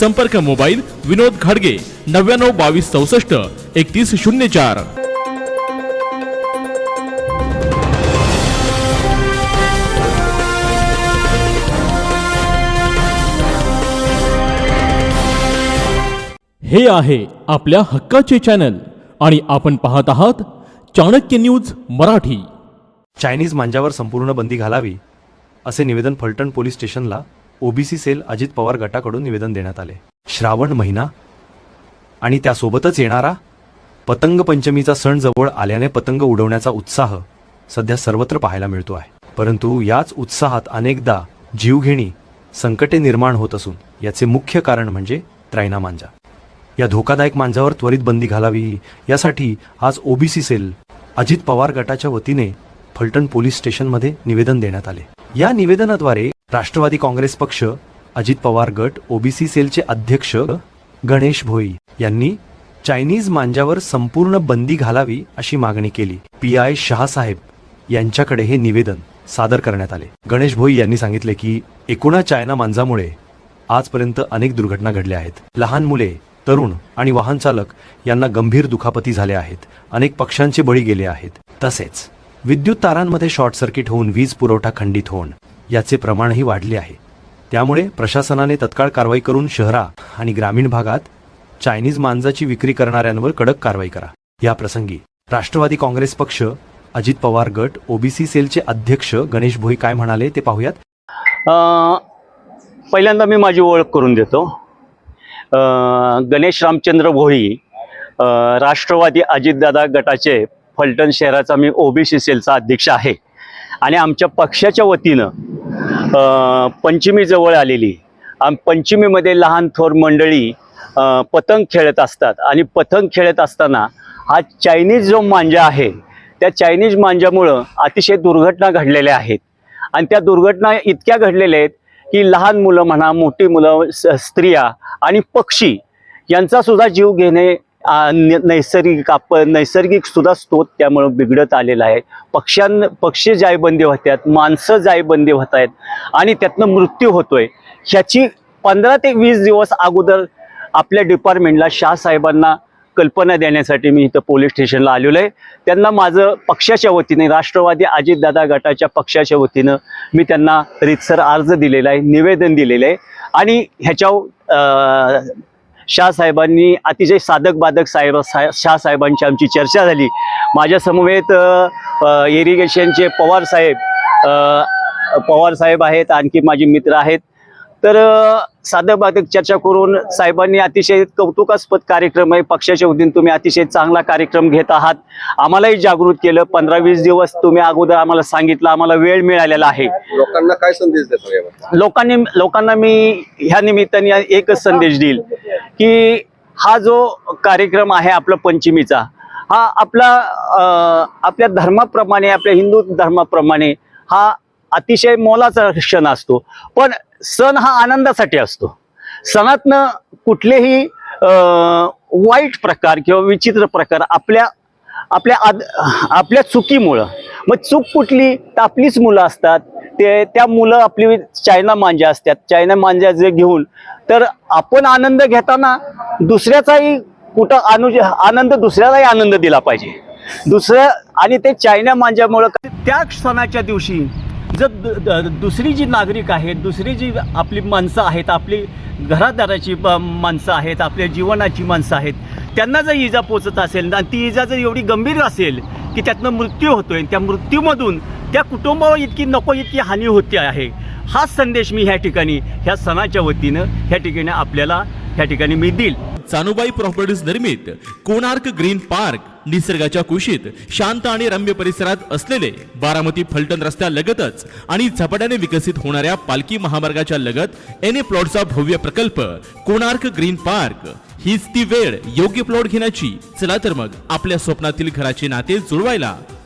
संपर्क मोबाईल विनोद घाडगे नव्याण्णव बावीस चौसष्ट एकतीस शून्य चार. हे आहे आपल्या हक्काचे चॅनल आणि आपण पाहत आहात चाणक्य न्यूज मराठी. चायनीज मांजावर संपूर्ण बंदी घालावी असे निवेदन फलटण पोलीस स्टेशनला ओबीसी सेल अजित पवार गटाकडून निवेदन देण्यात आले. श्रावण महिना आणि त्यासोबतच येणारा पतंग पंचमीचा सण जवळ आल्याने पतंग उडवण्याचा उत्साह सध्या सर्वत्र पाहायला मिळतो आहे. परंतु याच उत्साहात अनेकदा जीवघेणी संकटे निर्माण होत असून याचे मुख्य कारण म्हणजे त्रायना मांजा. या धोकादायक मांजावर त्वरित बंदी घालावी यासाठी आज ओबीसी सेल अजित पवार गटाच्या वतीने फलटण पोलीस स्टेशनमध्ये निवेदन देण्यात आले. या निवेदनाद्वारे राष्ट्रवादी काँग्रेस पक्ष अजित पवार गट ओबीसी सेलचे अध्यक्ष गणेश भोई यांनी चायनीज मांजावर संपूर्ण बंदी घालावी अशी मागणी केली. पी आय शहासाहेब यांच्याकडे हे निवेदन सादर करण्यात आले. गणेश भोई यांनी सांगितले की एकूणा चायना मांजामुळे आजपर्यंत अनेक दुर्घटना घडल्या आहेत. लहान मुले तरुण आणि वाहन चालक यांना गंभीर दुखापती झाल्या आहेत. अनेक पक्ष्यांचे बळी गेले आहेत. तसेच विद्युत तारांमध्ये शॉर्ट सर्किट होऊन वीज पुरवठा खंडित होऊन याचे प्रमाणही वाढले आहे. त्यामुळे प्रशासनाने तत्काळ कारवाई करून शहरा आणि ग्रामीण भागात चायनीज मांजाची विक्री करणाऱ्यांवर कडक कारवाई करा. या प्रसंगी राष्ट्रवादी काँग्रेस पक्ष अजित पवार गट ओबीसी सेलचे अध्यक्ष गणेश भोई काय म्हणाले ते पाहूयात. पहिल्यांदा मी माझी ओळख करून देतो. गणेश रामचंद्र भोई राष्ट्रवादी अजितदादा गटाचे फलटण शहराचा मी ओबीसी सेलचा अध्यक्ष आहे. आणि आमच्या पक्षाच्या वतीनं पंचमी जवळ आलेली. आणि पंचमीमध्ये लहान थोर मंडळी पतंग खेळत असतात. आणि पतंग खेळत असताना हा चायनीज जो मांजा आहे त्या चायनीज मांजामुळं अतिशय दुर्घटना घडलेल्या आहेत. आणि त्या दुर्घटना इतक्या घडलेल्या आहेत की लहान मुलं म्हणा मोठी मुलं स- स्त्रिया आणि पक्षी यांचा सुद्धा जीव घेणे नैसर्गिक आप नैसर्गिक सुद्धा स्रोत त्यामुळं बिघडत आलेला आहे. पक्ष्यां पक्षी जायबंदी होतात माणसं जायबंदी होत आहेत आणि त्यातनं मृत्यू होतोय. ह्याची पंधरा ते वीस दिवस अगोदर आपल्या डिपार्टमेंटला शाहसाहेबांना कल्पना देण्यासाठी मी इथं पोलीस स्टेशनला आलेलो आहे त्यांना माझं पक्षाच्या वतीने राष्ट्रवादी अजितदादा गटाच्या पक्षाच्या वतीनं मी त्यांना रितसर अर्ज दिलेला आहे निवेदन दिलेलं आहे. आणि ह्याच्या शाहसाहेबांनी अतिशय साधक बाधक साहेब साहे- शाहसाहेबांची आमची चर्चा झाली. माझ्या समवेत इरिगेशनचे पवार साहेब पवार साहेब आहेत आणखी माझे मित्र आहेत. तर साधक बाधक चर्चा करून साहेबांनी अतिशय कौतुकास्पद कार्यक्रम आहे. पक्षाच्या वतीने तुम्ही अतिशय चांगला कार्यक्रम घेत आहात. आम्हालाही जागृत केलं. पंधरा वीस दिवस तुम्ही अगोदर आम्हाला सांगितलं. आम्हाला वेळ मिळालेला आहे. लोकांना काय संदेश देतो लोकांनी लोकांना मी ह्या निमित्ताने एकच संदेश देईल. की हा जो कार्यक्रम आहे आपला पंचमीचा हा आपला आपल्या धर्माप्रमाणे आपल्या हिंदू धर्माप्रमाणे हा अतिशय मोलाचा क्षण असतो. पण सण हा आनंदासाठी असतो. सणातनं कुठलेही वाईट प्रकार किंवा विचित्र प्रकार आपल्या आपल्या आद आपल्या चुकीमुळं मग चूक कुठली तर आपलीच मुलं असतात. ते त्या मुलं आपली चायना मांजा असतात. चायना मांजा जे घेऊन. तर आपण आनंद घेताना दुसऱ्याचाही कुठं अनुज आनंद दुसऱ्यालाही आनंद दिला पाहिजे. दुसऱ्या आणि ते चायना मांजामुळं त्या सणाच्या दिवशी जर द- दुसरी जी नागरिक आहेत दुसरी जी आपली माणसं आहेत आपली घरादाराची माणसं आहेत आपल्या जीवनाची माणसं आहेत त्यांना जर इजा पोचत असेल आणि ती इजा जर एवढी गंभीर असेल की त्यातनं मृत्यू होतोय त्या मृत्यूमधून त्या कुटुंबावर इतकी नको इतकी हानी होते आहे. हा संदेश मी ह्या ठिकाणी ह्या सणाच्या वतीनं ह्या ठिकाणी आपल्याला ह्या ठिकाणी मी देईल. चानुबाई प्रॉपर्टीज निर्मित कोणार्क ग्रीन पार्क निसर्गाच्या कुशीत शांत आणि रम्य परिसरात असलेले बारामती फलटण रस्त्यालगतच आणि झपाट्याने विकसित होणाऱ्या पालखी महामार्गाच्या लगत एन ए प्लॉटचा भव्य प्रकल्प कोणार्क ग्रीन पार्क हीच ती वेळ योग्य प्लॉट घेण्याची. चला तर मग आपल्या स्वप्नातील घराचे नाते जुळवायला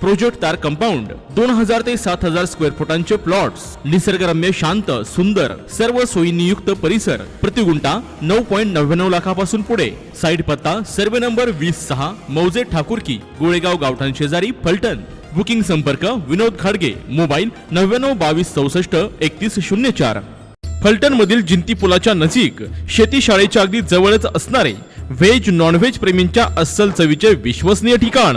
प्रोजेक्ट तार कंपाऊंड दोन हजार ते सात हजार स्क्वेअर फुटांचे प्लॉट्स निसर्गरम्य शांत सुंदर सर्व सोयींनी युक्त परिसर प्रतिगुंटा नऊ पॉईंट नव्याण्णव लाखापासून पुढे. साईट पत्ता सर्वे नंबर वीस सहा मौजे ठाकूरकी गोळेगाव गावठाण शेजारी फलटण. बुकिंग संपर्क विनोद खाडगे मोबाईल नव्याण्णव बावीस चौसष्ट एकतीस शून्य चार. फलटण मधील जिंती पुलाच्या नजीक शेती शाळेच्या अगदी जवळच असणारे व्हेज नॉनव्हेज प्रेमींच्या अस्सल चवीचे विश्वसनीय ठिकाण.